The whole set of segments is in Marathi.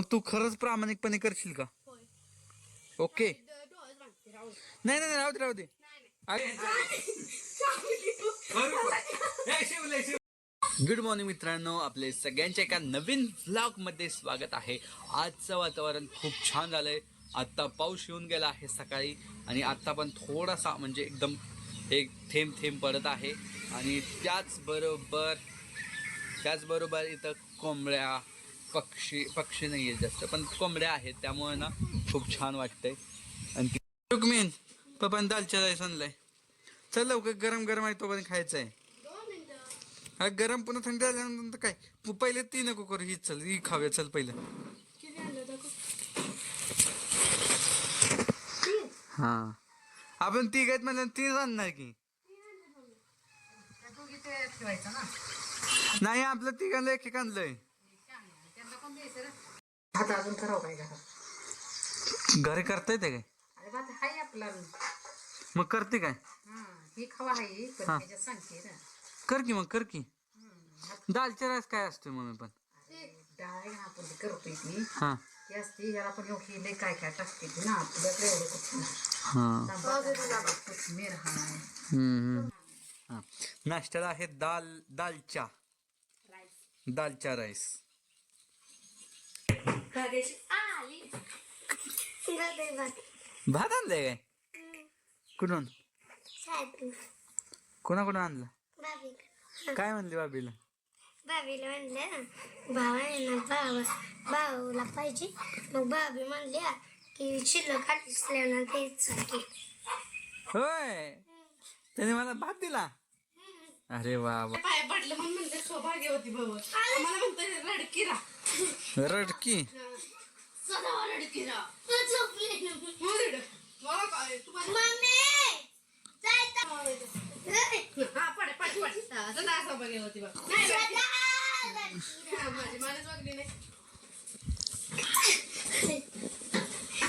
मग तू खरंच प्रामाणिकपणे करशील का? ओके. नाही नाही नाही, राहू दे राहू दे. गुड मॉर्निंग मित्रांनो. आपले सगळ्यांच्या एका नवीन व्लॉगमध्ये स्वागत आहे. आजचं वातावरण खूप छान झालंय. आता पाऊस येऊन गेला आहे सकाळी. आणि आता पण थोडासा म्हणजे एकदम एक थेंब थेंब पडत आहे. आणि त्याचबरोबर त्याचबरोबर इथं कोंबड्या पक्षी पक्षी नाही आहेत जास्त पण कोंबड्या आहेत त्यामुळे ना खूप छान वाटतंय. आणि ती- पप्पा पप्पाने दालच्या राईस आणलाय चल लवकर गरम गरम आहे तोपर्यंत खायचं आहे हा गरम पुन्हा थंडी झाल्यानंतर काय? पहिले ती नको करू ही चल ही खाऊया चल पहिलं. हा. आपण ती गायत म्हणजे ती आणणार की? नाही आपलं तिघांना एक एक आणलंय. ना भात अजून करावं काय घरात? घरी करता येते काय? अरे भात हाय आपला मग करते काय? हा ही खवा आहे पण हा. त्याच्यात सांगते ना. कर की मग कर की. राईस काय असते मम्मी पण? अरे डाळ आहे ना आपण ती करतोय ती. हा. ती असते ह्याला पण एवढी लय काय काय टाकते ती ना. आपल्याकडे एवढं कुठं हा. तांबडा हाय. हम्म, हम्म. हा. नाश्त्याला आहे दाल दालच्या दालच्या राईस. भात आणलंय काय कुठून कोणाकडून आणलं काय म्हणले बाबीला भाभीला म्हणलं भावाने भावा भाऊला पाहिजे मग भाभी म्हणल्या की शिल्लक असल्यानं तेच की होय त्याने मला भात दिला अरे वा पाय पडलं म्हणून म्हणते सौभाग्य होती बाबा मला म्हणते रडकिरा रडकी. सदा रडकिरा झोपले मग रड. मला काय तू माझ्या- हा पड पड पड हा, सदा सौभाग्य होती बघ नाही रडकी. हा, माझी माझ्याच वागली नाही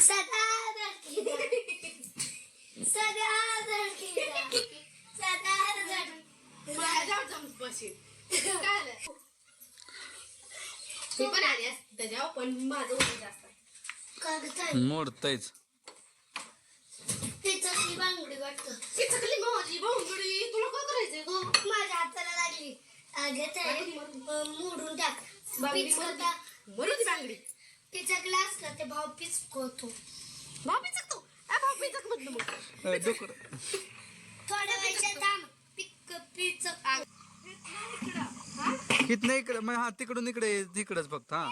सदा रडकी सदा रडकी सदा रडकी माझ्यावर जाऊन बशील काय आलं? ती पण आली असती त्याच्यावर पण माझं वजन जास्त. आहे करताय. मोडतयच. तिचं ती बांगडी वाटतं. ती चकली माझी भाऊगडी तुला काय करायचंय गो? माझ्या हाताला लागली. अगं ते मोडून टाक. बांगडी पिचकं टाक. मरू ती बांगडी. ते भाऊ पिचकवतो भाऊ पिचक तू भाऊ पिचक म्हटलं मग. डुकर थोड्या वेळाच्या थांब. पिक पिचक. इकडे. मग हा तिकडून इकडे तिकडच फक्त हा.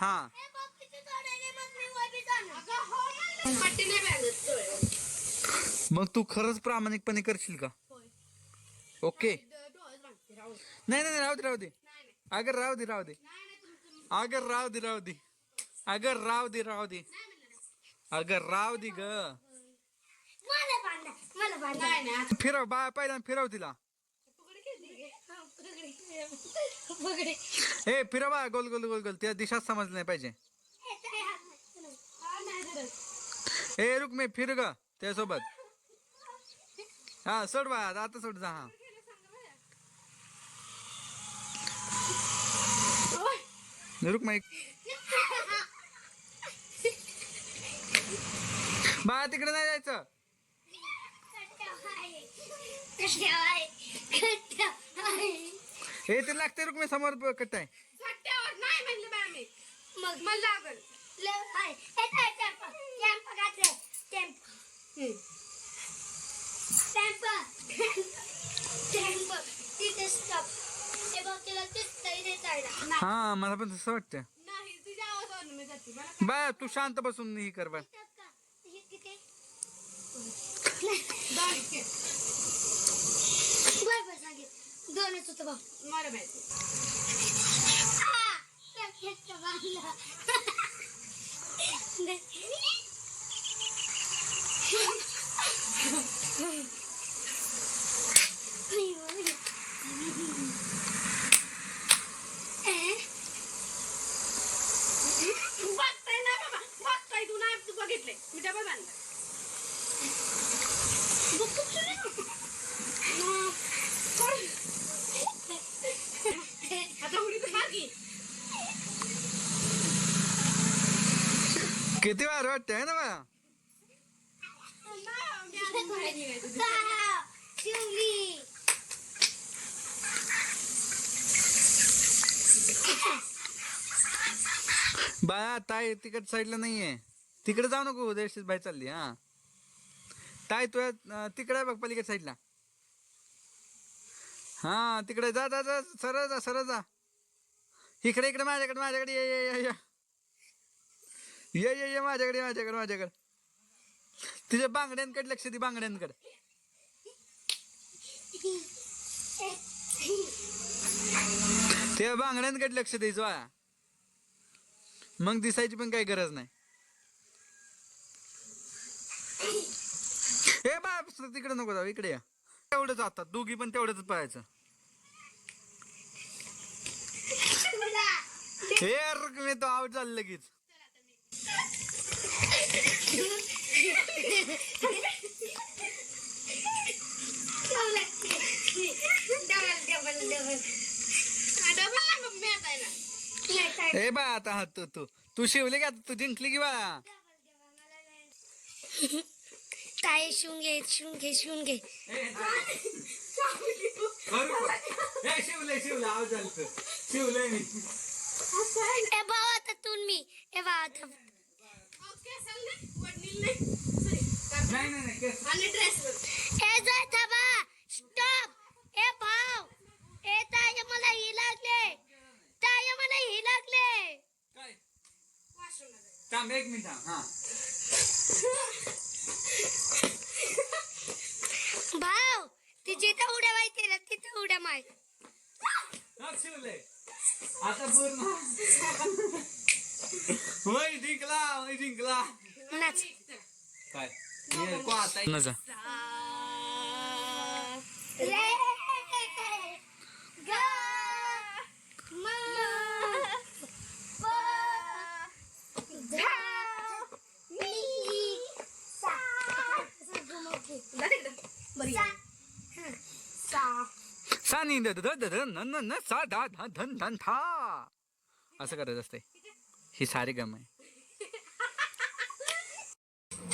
हा डोळ्यावर. मग तू खरंच प्रामाणिकपणे करशील का. ओके. नाही नाही राहू दे राहू दे. नाही नाही. अगर राहू दे राहू दे. नाही नाही तुमचं अगर राहू दे राहू दे. अगर राहू दे राहू दे. अगर राहू दे ग. मला बांधा मला बांधा. नाही नाही. आता फिरव बा पहिला फिरव तिला. ए फिरव बा गोल गोल गोल गोल. त्या दिशा समजलं नाही पाहिजे. हा. ए रुक मी फिर ग त्यासोबत. हा सोड बा आता सोड जा हा. रुक माईक बा तिकडे नाही जायचं. हे ते लागते रुक मी समोर कट्टा आहे सट्ट्यावर नाही म्हणलं बाय मी मग मला लागल हम्म. हा मला पण तसं वाटतं नाही तुझ्या आवाजावर मी जाते। मला बा तू शांत बसून ही कर बा दाढी खेळ. दोनच होतं भाऊ मला माहिती बघताय ना बाबा बघताय तू नाही तू बघितलंय मी डबल बांधला आता उडी तर मार की किती वार वाटते आहे ना बा? बाया ताई तिकड साईडला नाहीये. तिकडे जाऊ नको देशील बाई चालली हा. ताई तुझ्या तिकडे बघ पलीकडे साईडला. हा तिकडे जा जा जा सरळ जा सरळ जा. इकडे इकडे माझ्याकडे माझ्याकडे ये ये ये. ये ये ये माझ्याकडे माझ्याकडे माझ्याकडे. तुझ्या बांगड्यांकडे लक्ष दे बांगड्यांकडे. ते बांगड्यांकडे लक्ष द्यायचं मग दिसायची पण काही गरज नाही. हे बा तिकडे नको जाऊ इकडे या. तेवढंच आता दोघी पण तेवढंच पाहायचं. हे मी तो आउट झालं लगेच. हे बा आता हा तू तू. तू शिवले का? तू जिंकली की बा? ताई शिवून घे शिवून घे शिवून घे. शिवले शिवले आवाज मी. ए भाऊ आता तू मी. ए भाऊ आता नाही नाही नाही केस- आणि ड्रेस ए जाय थांबा स्टॉप ए भाऊ ए ताई मला ही लागले ताई मला ही लागले काय थांब एक मिनिट थांब हा भाऊ ती जिथं उड्या माहिती ना तिथं उड्या माय शिवले आता पूर्ण. होय जिंकला होय जिंकला. नाच पा धा मी सा सा सा नी द द द द न न न सा धा धा धन धन था. असं करायचं असते ही सारी गम आहे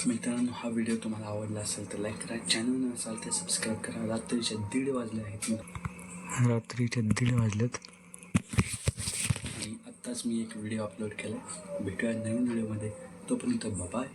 मित्रांनो हा व्हिडिओ तुम्हाला आवडला असेल तर लाईक करा चॅनल नसाल तर सबस्क्राईब करा. रात्रीच्या दीड वाजले आहेत. रात्रीच्या दीड वाजलेत. आणि आत्ताच मी एक व्हिडिओ अपलोड केला. भेटूया नवीन व्हिडिओमध्ये तोपर्यंत बाय